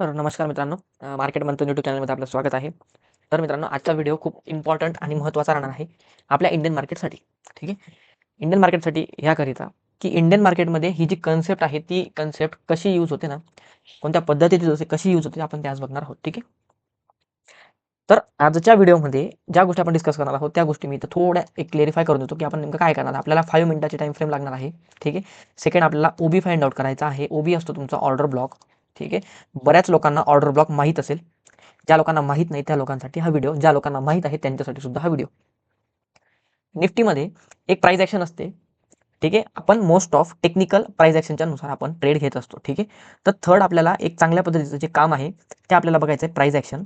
तर नमस्कार मित्रांनो. मार्केट मंथन यूट्यूब चॅनलमध्ये आपलं स्वागत आहे. तर मित्रांनो आजचा व्हिडिओ खूप इम्पॉर्टंट आणि महत्त्वाचा राहणार आहे आपल्या इंडियन मार्केटसाठी ठीक आहे? इंडियन मार्केटसाठी ह्याकरिता की इंडियन मार्केटमध्ये ही जी कन्सेप्ट आहे ती कन्सेप्ट कशी यूज होते ना कोणत्या पद्धतीची जसे कशी यूज होते आपण ते आज बघणार आहोत. ठीक आहे? तर आजच्या व्हिडिओमध्ये ज्या गोष्टी आपण डिस्कस करणार आहोत त्या गोष्टी मी इथं थोड्या एक क्लेरिफाय करून देतो की आपण नेमकं काय करणार. आपल्याला फाईव्ह मिनिटाची टाइम फ्रेम लागणार आहे. ठीक आहे? सेकंड आपल्याला ओबी फाइंड आउट करायचा आहे. ओबी असतो तुमचा ऑर्डर ब्लॉक ठीक आहे? बऱ्याच लोकांना ऑर्डर ब्लॉक माहीत असेल. ज्या लोकांना माहीत नाही त्या लोकांसाठी हा व्हिडिओ ज्या लोकांना माहीत आहे त्यांच्यासाठी सुद्धा हा व्हिडिओ निफ्टीमध्ये एक प्राईज ॲक्शन असते. ठीक आहे? आपण मोस्ट ऑफ टेक्निकल प्राईज ॲक्शनच्या नुसार आपण ट्रेड घेत असतो. ठीक आहे? तर थर्ड आपल्याला एक चांगल्या पद्धतीचं जे काम आहे ते आपल्याला बघायचं आहे प्राईज ॲक्शन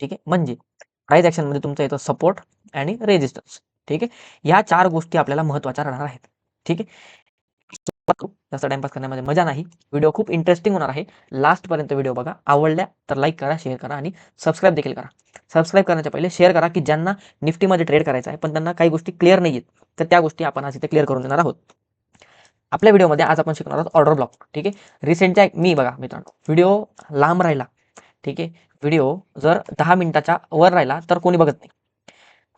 ठीक आहे? म्हणजे प्राईज ॲक्शनमध्ये तुमचं येतं सपोर्ट आणि रेजिस्टन्स ठीक आहे? या चार गोष्टी आपल्याला महत्त्वाच्या राहणार आहेत. ठीक आहे? जास्त टाइमपास करण्यामध्ये मजा नाही. व्हिडिओ खूप इंटरेस्टिंग होणार आहे. लास्टपर्यंत व्हिडिओ बघा. आवडल्या तर लाईक करा शेअर करा आणि सबस्क्राईब देखील करा. सबस्क्राईब करण्याच्या पहिले शेअर करा की ज्यांना निफ्टीमध्ये ट्रेड करायचा आहे पण त्यांना काही गोष्टी क्लिअर नाही आहेत तर त्या गोष्टी आपण आज इथे क्लिअर करून देणार आहोत. आपल्या व्हिडिओमध्ये आज आपण शिकणार आहोत ऑर्डर ब्लॉक ठीक आहे? रिसेंटच्या मी बघा मित्रांनो व्हिडिओ लांब राहिला. ठीक आहे? व्हिडिओ जर दहा मिनिटाच्या वर राहिला तर कोणी बघत नाही.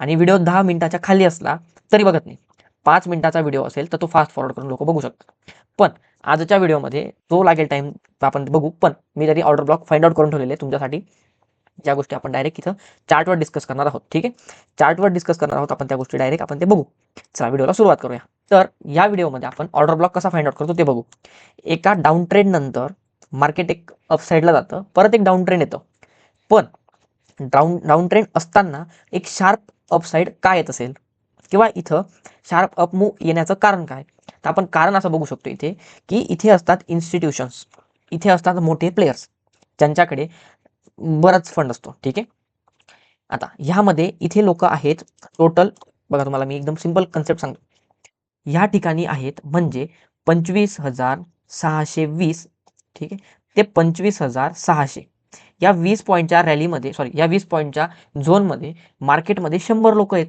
आणि व्हिडिओ दहा मिनिटाच्या खाली असला तरी बघत नाही. पाच मिनिटाचा व्हिडिओ असेल तर तो फास्ट फॉरवर्ड करून लोक बघू शकतात. पण आजच्या व्हिडिओमध्ये जो लागेल टाइम आपण बघू पण मी तरी ऑर्डर ब्लॉक फाइंड आउट करून ठेवलेले तुमच्यासाठी. ज्या गोष्टी आपण डायरेक्ट इथं चार्टवर डिस्कस करणार आहोत ठीक आहे? चार्टवर डिस्कस करणार आहोत आपण त्या गोष्टी डायरेक्ट आपण ते बघू. चला व्हिडिओला सुरुवात करूया. तर या व्हिडिओमध्ये आपण ऑर्डर ब्लॉक कसा फाइंड आउट करतो ते बघू. एका डाऊन ट्रेंड नंतर मार्केट एक अपसाईडला जातं परत एक डाऊन ट्रेंड येतं. पण डाऊन डाऊन ट्रेंड असताना एक शार्प अपसाईड का येत असेल? किंवा इथं शार्प अप मूव येण्याचं कारण काय? तर आपण कारण असं बघू शकतो इथे की इथे असतात इन्स्टिट्यूशन्स इथे असतात मोठे प्लेयर्स ज्यांच्याकडे बराच फंड असतो. ठीक आहे? आता ह्यामध्ये इथे लोक आहेत टोटल बघा तुम्हाला मी एकदम सिंपल कन्सेप्ट सांगतो. ह्या ठिकाणी आहेत म्हणजे पंचवीस हजार सहाशे वीस ठीक आहे? ते पंचवीस हजार सहाशे. या वीस पॉईंटच्या रॅलीमध्ये सॉरी या वीस पॉईंटच्या झोनमध्ये मार्केटमध्ये शंभर लोक आहेत.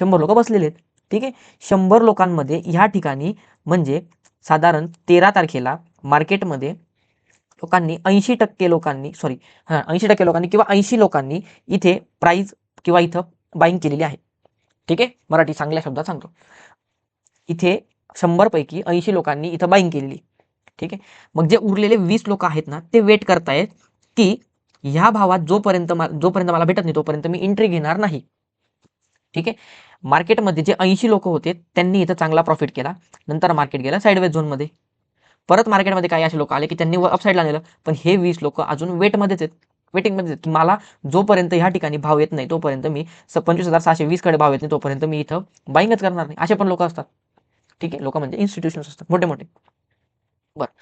शंभर लोक बसलेले आहेत. ठीक आहे? शंभर लोकांमध्ये ह्या ठिकाणी म्हणजे साधारण तेरा तारखेला मार्केटमध्ये लोकांनी ऐंशी टक्के लोकांनी सॉरी हां ऐंशी टक्के लोकांनी किंवा ऐंशी लोकांनी इथे प्राईज किंवा इथं बाईंग केलेली आहे. ठीक आहे? मराठी चांगल्या शब्दात सांगतो. इथे शंभरपैकी ऐंशी लोकांनी इथं बाईंग केलेली. ठीक आहे? मग जे उरलेले वीस लोक आहेत ना ते वेट करतायत की ह्या भावात जोपर्यंत मा- जोपर्यंत मला भेटत नाही तोपर्यंत मी एंट्री घेणार नाही. ठीक आहे? मार्केटमध्ये जे ऐंशी लोक होते त्यांनी इथं चांगला प्रॉफिट केला. नंतर मार्केट गेला साईडवेज झोनमध्ये परत मार्केटमध्ये काही असे लोक आले की त्यांनी अपसाईडला नेलं. पण हे वीस लोक अजून वेटमध्येच आहेत. वेटिंगमध्ये की मला जोपर्यंत ह्या ठिकाणी भाव येत नाही तोपर्यंत मी स पंचवीस हजार सहाशे वीसकडे भाव येत नाही तोपर्यंत मी इथं बाईंगच करणार नाही. असे पण लोक असतात. ठीक आहे? लोक म्हणजे इन्स्टिट्यूशन्स असतात. मोठे मोठे. बरं.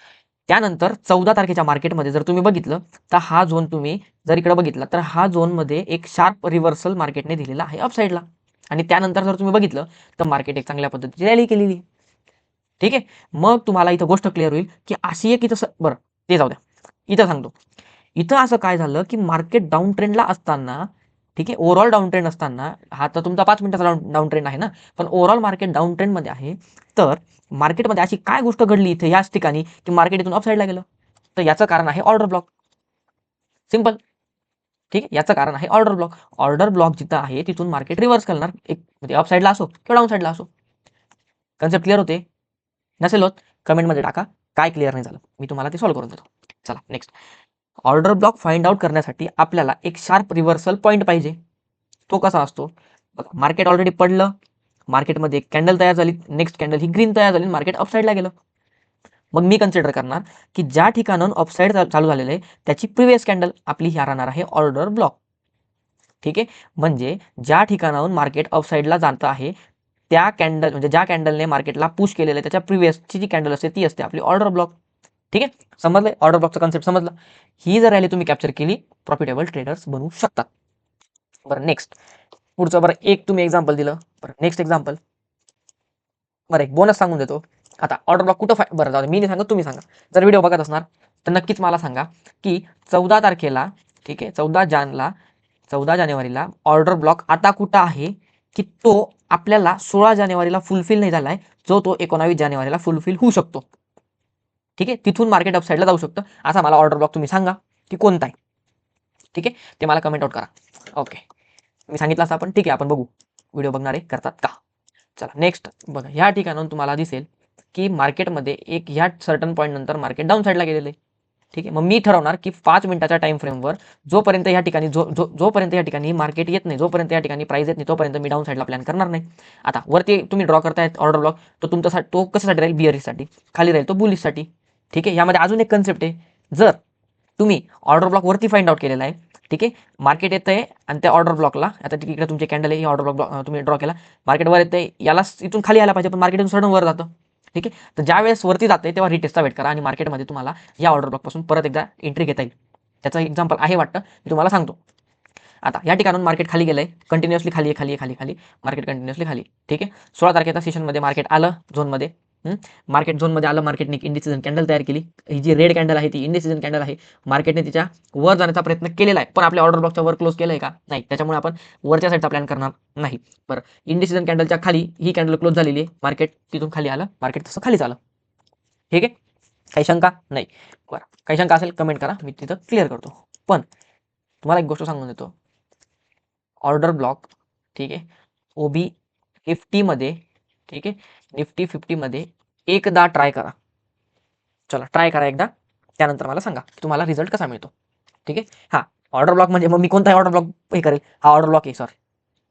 त्यानंतर चौदा तारखेच्या मार्केटमध्ये जर तुम्ही बघितलं तर हा झोन तुम्ही जर इकडे बघितला तर हा झोनमध्ये एक शार्प रिव्हर्सल मार्केटने दिलेला आहे अपसाईडला आणि त्यानंतर जर तुम्ही बघितलं तर मार्केट एक चांगल्या पद्धतीची रॅली केलेली आहे. ठीक आहे? मग तुम्हाला इथं गोष्ट क्लिअर होईल की अशी एक इथं बरं ते जाऊ द्या. इथं सांगतो. इथं असं काय झालं की मार्केट डाऊन ट्रेंडला असताना ठीक आहे? ओव्हरऑल डाऊन ट्रेंड असताना हा तर तुमचा पाच मिनिटाचा डाऊन डाऊन ट्रेंड आहे ना? पण ओव्हरऑल मार्केट डाऊन ट्रेंडमध्ये आहे. तर मार्केटमध्ये अशी काय गोष्ट घडली इथे याच ठिकाणी की मार्केट इथून अपसाईडला गेलं? तर याचं कारण आहे ऑर्डर ब्लॉक सिंपल ठीक आहे? याचं कारण आहे ऑर्डर ब्लॉक ऑर्डर ब्लॉक जिथं आहे तिथून मार्केट रिव्हर्स करणार. एक म्हणजे अप साईडला असो किंवा डाऊन साईडला असो. कन्सेप्ट क्लिअर होते? नसेल होत? कमेंटमध्ये टाका. काय क्लिअर नाही झालं? मी तुम्हाला ते सॉल्व्ह करून देतो. चला next order block find out करण्यासाठी आपल्याला एक शार्प रिव्हर्सल पॉईंट पाहिजे. तो कसा असतो? बघा मार्केट ऑलरेडी पडलं. मार्केटमध्ये एक कॅन्डल तयार झाली. नेक्स्ट कॅन्डल ही ग्रीन तयार झाली. मार्केट अपसाईडला गेलं. मग मी कन्सिडर करणार की ज्या ठिकाणाहून ऑफसाईड चालू झालेलं आहे त्याची प्रिव्हियस कॅन्डल आपली ह्या राहणार आहे ऑर्डर ब्लॉक ठीक आहे? म्हणजे ज्या ठिकाणाहून मार्केट अपसाईडला जातं आहे त्या कॅन्डल म्हणजे ज्या कॅन्डलने मार्केटला पुश केलेलं आहे त्याच्या प्रिव्हियसची जी कॅन्डल असते ती असते आपली ऑर्डर ब्लॉक ठीक आहे? समजलं? ऑर्डर ब्लॉकचा कन्सेप्ट समजला? ही जर रॅली तुम्ही कॅप्चर केली प्रॉफिटेबल ट्रेडर्स बनवू शकतात. बरं नेक्स्ट पुढचं बरं एक तुम्ही एक्झाम्पल दिलं. बरं नेक्स्ट एक्झाम्पल बरं एक बोनस सांगून देतो. आता ऑर्डर ब्लॉक कुठं फाय बरं जाऊ मी नाही सांगत तुम्ही सांगा. जर व्हिडिओ बघत असणार तर नक्कीच मला सांगा की चौदा तारखेला ठीक आहे चौदा जानला चौदा जानेवारीला ऑर्डर ब्लॉक आता कुठं आहे की तो आपल्याला सोळा जानेवारीला फुलफिल नाही झालाय जो तो एकोणावीस जानेवारीला फुलफिल होऊ शकतो. ठीक आहे तिथून मार्केट अपसाईडला जाऊ शकतं. असा मला ऑर्डर ब्लॉक तुम्ही सांगा की कोणता आहे. ठीक आहे ते मला कमेंट आउट करा. ओके मी सांगितलं असं आपण ठीक आहे आपण बघू. व्हिडिओ बघणारे करतात का? चला नेक्स्ट बघा. ह्या ठिकाणाहून तुम्हाला दिसेल की मार्केटमध्ये एक ह्या सर्टन पॉईंट नंतर मार्केट डाऊन साईडला गेलेलं. आहे ठीक आहे? मग मी ठरवणार की पाच मिनिटाच्या टाइम फ्रेमवर जोपर्यंत या ठिकाणी जो जो जोपर्यंत या ठिकाणी मार्केट येत नाही जोपर्यंत या ठिकाणी प्राइस येत नाही तोपर्यंत मी डाऊन साईडला प्लॅन करणार नाही. आता वरती तुम्ही ड्रॉ करतायत ऑर्डर ब्लॉक तो तुमच्यासाठी तो कशासाठी राहील? बिअरिससाठी खाली राहील तो बुलीसाठी ठीक आहे? यामध्ये अजून एक कन्सेप्ट आहे. जर तुम्ही ऑर्डर ब्लॉक वरती फाइंड आउट केलेला आहे ठीक आहे? मार्केट येतं आहे आणि त्या ऑर्डर ब्लॉकला आता तिकडे तुमचे कॅन्डल आहे ऑर्डर ब्लॉक तुम्ही ड्रॉ केला. मार्केट वर येतं याला इथून खाली आला पाहिजे पण मार्केट सडन वर जातं. ठीक आहे? तर ज्या वेळेस वरती जाते तेव्हा रिटेस्टचा वेट करा आणि मार्केटमध्ये तुम्हाला या ऑर्डर ब्लॉकपासून परत एकदा एंट्री घेता येईल. त्याचं एक्झाम्पल आहे वाटतं मी तुम्हाला सांगतो. आता या ठिकाणून मार्केट खाली गेलंय कंटिन्युअसली खाली आहे खाली आहे खाली खाली मार्केट कंटिन्युअसली खाली ठीक आहे? सोळा तारखेच्या सेशनमध्ये मार्केट आलं झोनमध्ये मार्केट झोनमध्ये आलं मार्केटने एक इंडिसिजन कॅन्डल तयार केली. ही जी रेड कॅन्डल आहे ती इंडिसिजन कॅन्डल आहे. मार्केटने तिच्या वर जाण्याचा प्रयत्न केलेला आहे. पण आपल्या ऑर्डर ब्लॉकच्या वर क्लोज केलं आहे का? नाही. त्याच्यामुळे आपण वरच्या साईडचा प्लॅन करणार नाही. बरं. इंडिसिजन कॅन्डलच्या खाली ही कॅन्डल क्लोज झालेली आहे. मार्केट तिथून खाली आलं. मार्केट तसं खालीच आलं. ठीक आहे? काही शंका? नाही. बरं. काही शंका असेल कमेंट करा. मी तिथं क्लिअर करतो. पण तुम्हाला एक गोष्ट सांगून देतो. ऑर्डर ब्लॉक ठीक आहे? ओबी निफ्टीमध्ये ठीक आहे? निफ्टी फिफ्टीमध्ये एकदा ट्राय करा. चला ट्राय करा एकदा. त्यानंतर मला सांगा की तुम्हाला रिझल्ट कसा मिळतो. ठीक आहे? हा ऑर्डर ब्लॉक म्हणजे मग मी कोणताही ऑर्डर ब्लॉक हे करेल? हा ऑर्डर ब्लॉक आहे सर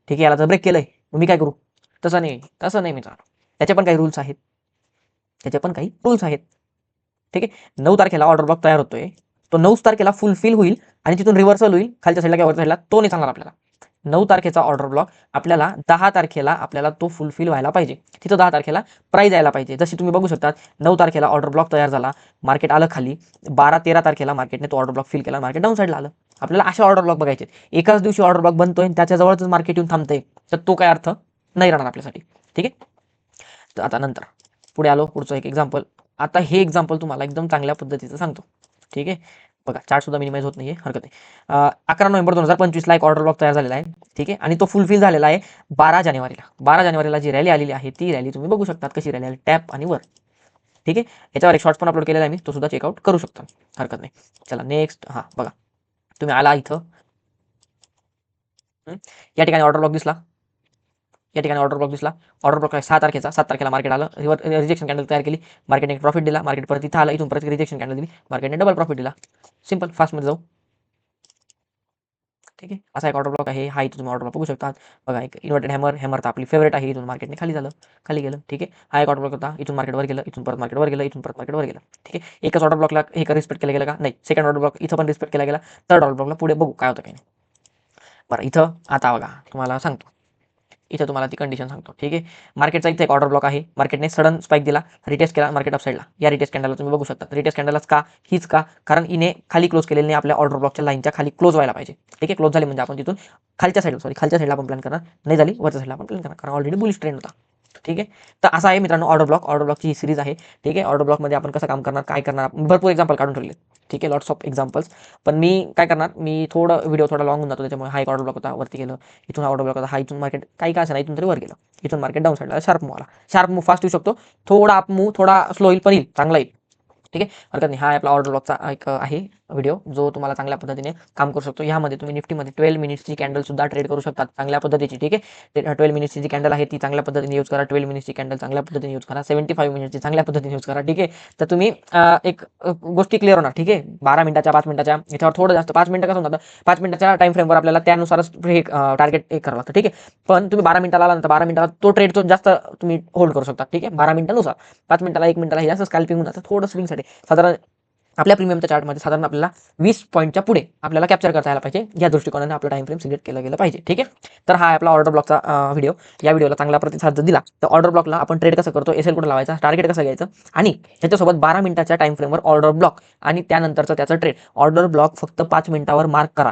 ठीक आहे याला जर ब्रेक केलंय मग मी काय करू? तसं नाही तसं नाही मित्रांनो त्याचे पण काही रूल्स आहेत. त्याचे पण काही रूल्स आहेत. ठीक आहे? नऊ तारखेला ऑर्डर ब्लॉक तयार होतोय. तो नऊ तारखेला फुलफिल होईल आणि तिथून रिव्हर्सल होईल. खालच्या साईडला किंवा साईडला तो नाही सांगणार आपल्याला. नऊ तारखेचा ऑर्डर ब्लॉक आपल्याला दहा तारखेला आपल्याला तो फुलफिल व्हायला पाहिजे. तिथं दहा तारखेला प्राईज यायला पाहिजे. जशी तुम्ही बघू शकता नऊ तारखेला ऑर्डर ब्लॉक तयार झाला. मार्केट आलं खाली. बारा तेरा तारखेला मार्केटने तो ऑर्डर ब्लॉक फिल केला. मार्केट डाऊन साईडला आलं. आपल्याला असे ऑर्डर ब्लॉक बघायचे एकाच दिवशी ऑर्डर ब्लॉक बनतोय आणि त्याच्याजवळच मार्केट येऊन थांबतंय. तर तो काय अर्थ नाही राहणार आपल्यासाठी. ठीक आहे? तर आता नंतर. पुढे आलो. पुढचं एक एक्झाम्पल आता हे एक्झाम्पल तुम्हाला एकदम चांगल्या पद्धतीचं सांगतो. ठीक आहे? बघा चार्ट सुद्धा मिनिमाइज होत नाही हरकत नाही. अकरा नोव्हेंबर दोन हजार पंचवीसला एक ऑर्डर ब्लॉक तयार झालेला आहे ठीक आहे? आणि तो फुलफिल झालेला आहे बारा जानेवारीला. बारा जानेवारीला जी रॅली आलेली आहे ती रॅली तुम्ही बघू शकतात कशी रॅली आली टॅप आणि वर. ठीक आहे? याच्यावर एक शॉर्ट्स पण अपलोड केलेला आहे मी तो सुद्धा चेकआउट करू शकता. हरकत नाही. चला नेक्स्ट हां बघा. तुम्ही आला इथं. या ठिकाणी ऑर्डर ब्लॉक दिसला. या ऑर्डर ब्लॉक दिसला. ऑर्डर ब्लॉक सात तारखेचा, सात तारखेला मार्केट आलं. रिजेक्शन कॅन्डल तयार केली. मार्केटने प्रॉफिट दिला. मार्केट परत इथं आलं. परत रिजेक्शन कॅन्डल दिली. मार्केटने डबल प्रॉफिट दिला. सिंपल फास्टमध्ये जाऊ. ठीक आहे? असा एक ऑर्डर ब्लॉक हा इथं तुम्ही ऑर्डर ब्लॉक बघू शकता बघा, एक इन्व्हर्टेड हॅमर हॅमर तर आपली फेवरेट आहे. इथून मार्केटने खाली झालं. खाली गेलं. ठीक आहे? हा एक ऑर्डर ब्लॉक होता. इथून मार्केटवर गेलं. इथून परत मार्केटवर गेलं. इथून परत मार्केटवर गेलं. ठीक आहे? एकच ऑर्डर ब्लॉकला हे रिस्पेक्ट केलं गेलं का? नाही. सेकंड ऑर्डर ब्लॉक पण रिस्पेक्ट केला गेला. थर्ड ऑर्डर ब्लॉकला पुढे बघू. काय होतं काही नाही. आता बघा. तुम्हाला सांगतो. इथं तुम्हाला ती कंडिशन सांगतो. ठीक आहे? मार्केटचा इथे एक ऑर्डर ब्लॉक आहे. मार्केटने सडन स्पाईक दिला रिटेस्ट केला मार्केट साईडला या रिटेस्ट कॅन्डलला तुम्ही बघू शकता. रिटेस्ट कॅन्डलच का? हीच का? कारण इने खाली क्लोज केलेली नाही आपल्या ऑर्डर ब्लॉकच्या लाईनच्या खाली क्लोज व्हायला पाहिजे. ठीक आहे? क्लोज झाली म्हणजे आपण तिथून खालच्या साईडला सॉरी खालच्या साईडला आपण प्लॅन करणार. नाही झाली वरच्या साईडला आपण प्लॅन करणार. कारण ऑलरेडी बुलिश ट्रेंड होता. ठीक आहे? तर असा आहे मित्रांनो ऑर्डर ब्लॉक ऑर्डर ब्लॉकची ही सिरीज आहे. ठीक आहे? ऑर्डर ब्लॉकमध्ये आपण कसं काम करणार? काय करणार? भरपूर एक्झाम्पल काढून ठेवले ठीक आहे? लॉट्स ऑफ एक्झाम्पल्स पण मी काय करणार? मी थोडं व्हिडिओ थोडा लॉंग होऊन जातो. त्याच्यामुळे हा एक ऑर्डर ब्लॉक होता. वरती गेलं. इथून हा ऑर्डर ब्लॉक होता. हा इथून मार्केट काही काय असं नाही. इथून तरी वर गेलं. इथून मार्केट डाऊन साईडला शार्प मूव आला. शार्प मूव फास्ट येऊ शकतो. थोडा अप मूव थोडा स्लो येईल पण येईल. चांगला येईल. ठीक आहे? हरकत नाही. हा आपला ऑर्डर लॉकचा एक आहे व्हिडिओ जो तुम्हाला चांगल्या पद्धतीने काम करू शकतो. यामध्ये तुम्ही निफ्टीमध्ये ट्वेल्व मिनिट्सची कॅन्डल सुद्धा ट्रेड करू शकता चांगल्या पद्धतीची ठीक आहे? ते ट्वेल्व मिनिट्सची जी कॅन्डल आहे ती चांगल्या पद्धतीने यूज करा. ट्वेल्व मिनिट्सची कॅन्डल चांगल्या पद्धतीने यूज करा. सेव्हन्टी फाईव्ह मिनिटची चांगल्या पद्धतीने यूज करा ठीक आहे? तर तुम्ही एक गोष्टी क्लिअर होणार ठीक आहे? बारा मिनिटाच्या पाच मिनिटाच्या याच्यावर थोडं जास्त पाच मिनिटं कसं होतं पाच मिनिटाच्या टाइम फ्रेमवर आपल्याला त्यानुसारच हे टार्गेट हे करावं लागतं ठीक आहे? पण तुम्ही बारा मिनिटाला आला तर बारा मिनिटाला तो ट्रेड तो जास्त तुम्ही होल्ड करू शकता ठीक आहे? बारा मिनिटानुसार. पाच मिनिटाला एक मिनिटाला हे जास्त स्कॅल्पिंग होऊन जातं. थोडं स्विंगसाठी साधारण आपल्या प्रीमियमच्या चार्टमध्ये साधारण आपल्याला वीस पॉईंटच्या पुढे आपल्याला कॅप्चर करता यायला पाहिजे. या दृष्टिकोनाने आपलं टाइम फ्रेम सिलेक्ट केलं गेलं पाहिजे. ठीक आहे? तर हा आपला ऑर्डर ब्लॉकचा व्हिडिओ या व्हिडिओला चांगला प्रतिसाद जर दिला तर ऑर्डर ब्लॉकला आपण ट्रेड कसं करतो एसएल कुठे कुठं लावायचा टार्गेट कसं घ्यायचं आणि ह्याच्यासोबत बारा मिनिटाच्या टाइम फ्रेमवर ऑर्डर ब्लॉक आणि त्यानंतरचं त्याचं ट्रेड ऑर्डर ब्लॉक फक्त पाच मिनिटावर मार्क करा.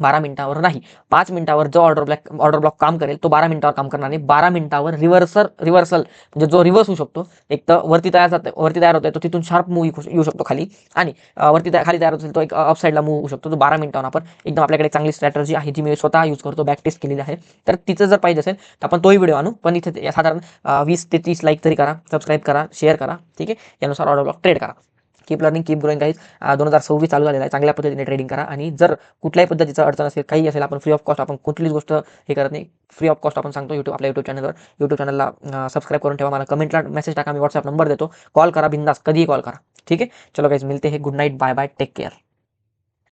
बारा मिनिटावर नाही. पाच मिनिटावर जो ऑर्डर ब्लॉक ऑर्डर ब्लॉक काम करेल तो बारा मिनिटावर काम करणार नाही बारा मिनिटावर रिव्हर्सल रिव्हर्सल म्हणजे जो रिव्हर्स होऊ शकतो एक तर वरती तयार जाते वरती तयार होतोय तो तिथून शार्प मूव येऊ शकतो खाली. आणि वरती तयार खाली तयार होतो तो एक अपसाईडला मूव होऊ शकतो. तो बारा मिनिटावर आपण एकदम आपल्याकडे चांगली स्ट्रॅटर्जी आहे जी मी स्वतः यूज करतो बॅक टेस्ट केलेली आहे. तर तिचं जर पाहिजे असेल तर आपण तोही व्हिडिओ आणू. पण इथे साधारण वीस ते तीस लाईक तरी करा सबस्क्राईब करा शेअर करा ठीक आहे? यानुसार ऑर्डर ब्लॉक ट्रेड करा. Keep learning keep growing guys दोन हजार सव्वीस चालू झालेला आहे. चांगल्या पद्धतीने ट्रेडिंग करा आणि जर कुठल्याही पद्धतीचं अडचण असेल काही असेल आपण फ्री ऑफ कॉस्ट आपण कुठलीच गोष्ट हे करत नाही. फ्री ऑफ कॉस्ट आपण सांगतो यूट्यूब आपल्या यूट्यूब चॅनलवर यूट्यूब चॅनलला सबस्क्राईब करून ठेवा. मला कमेंटला मेसेज टाका. मी व्हॉट्सअप नंबर देतो. कॉल करा बिंदास कधीही कॉल करा. ठीक आहे? चलो गाईज मिलते हे. Good night bye bye take care